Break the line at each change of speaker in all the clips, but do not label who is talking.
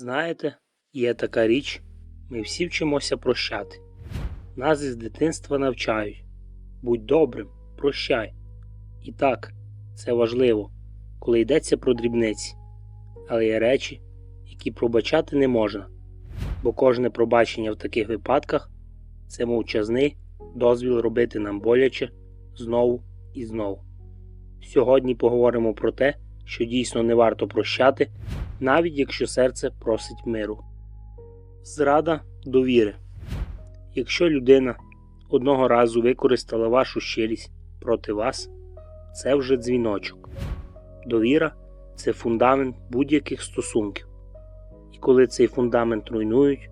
Знаєте, є така річ, ми всі вчимося прощати. Нас із дитинства навчають. Будь добрим, прощай. І так, це важливо, коли йдеться про дрібниці. Але є речі, які пробачати не можна, бо кожне пробачення в таких випадках це мовчазний дозвіл робити нам боляче знову і знову. Сьогодні поговоримо про те, що дійсно не варто прощати, навіть якщо серце просить миру. Зрада довіри. Якщо людина одного разу використала вашу щирість проти вас, це вже дзвіночок. Довіра це фундамент будь-яких стосунків. І коли цей фундамент руйнують,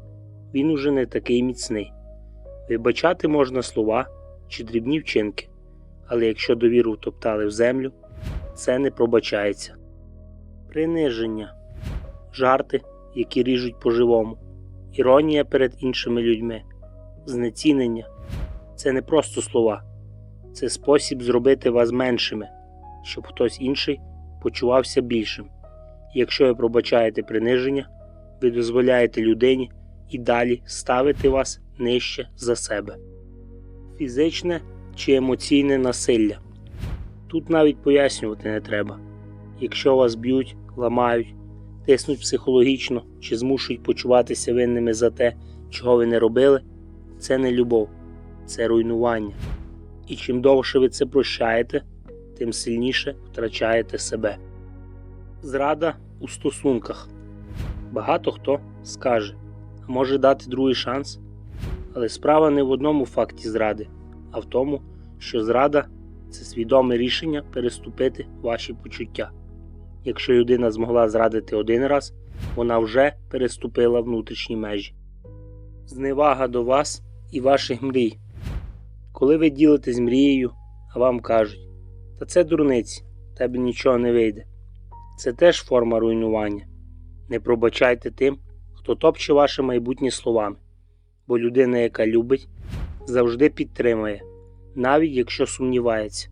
він уже не такий міцний. Вибачати можна слова чи дрібні вчинки, але якщо довіру втоптали в землю, це не пробачається. Приниження, жарти, які ріжуть по-живому, іронія перед іншими людьми, знецінення це не просто слова, це спосіб зробити вас меншими, щоб хтось інший почувався більшим. Якщо ви пробачаєте приниження, ви дозволяєте людині і далі ставити вас нижче за себе. Фізичне чи емоційне насилля. Тут навіть пояснювати не треба. Якщо вас б'ють, ламають, тиснуть психологічно чи змушують почуватися винними за те, чого ви не робили, це не любов, це руйнування. І чим довше ви це прощаєте, тим сильніше втрачаєте себе. Зрада у стосунках. Багато хто скаже, а може дати другий шанс. Але справа не в одному факті зради, а в тому, що зрада це свідоме рішення переступити ваші почуття. Якщо людина змогла зрадити один раз, вона вже переступила внутрішні межі. Зневага до вас і ваших мрій. Коли ви ділитесь мрією, а вам кажуть, та це дурниці, тебе нічого не вийде. Це теж форма руйнування. Не пробачайте тим, хто топче ваше майбутнє словами, бо людина, яка любить, завжди підтримує, навіть якщо сумнівається.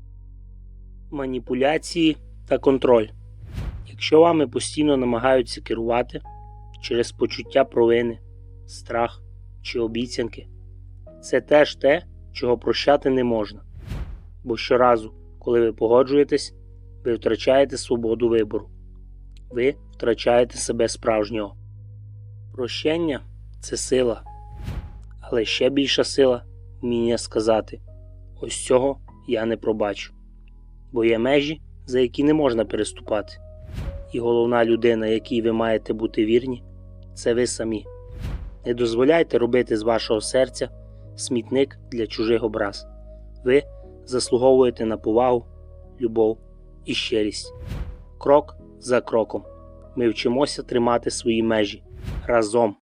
Маніпуляції та контроль. Якщо вами постійно намагаються керувати через почуття провини, страх чи обіцянки, це теж те, чого прощати не можна. Бо щоразу, коли ви погоджуєтесь, ви втрачаєте свободу вибору, ви втрачаєте себе справжнього. Прощення це сила, але ще більша сила вміння сказати: ось цього я не пробачу. Бо є межі, за які не можна переступати. І головна людина, якій ви маєте бути вірні, це ви самі. Не дозволяйте робити з вашого серця смітник для чужих образ. Ви заслуговуєте на повагу, любов і щирість. Крок за кроком ми вчимося тримати свої межі разом.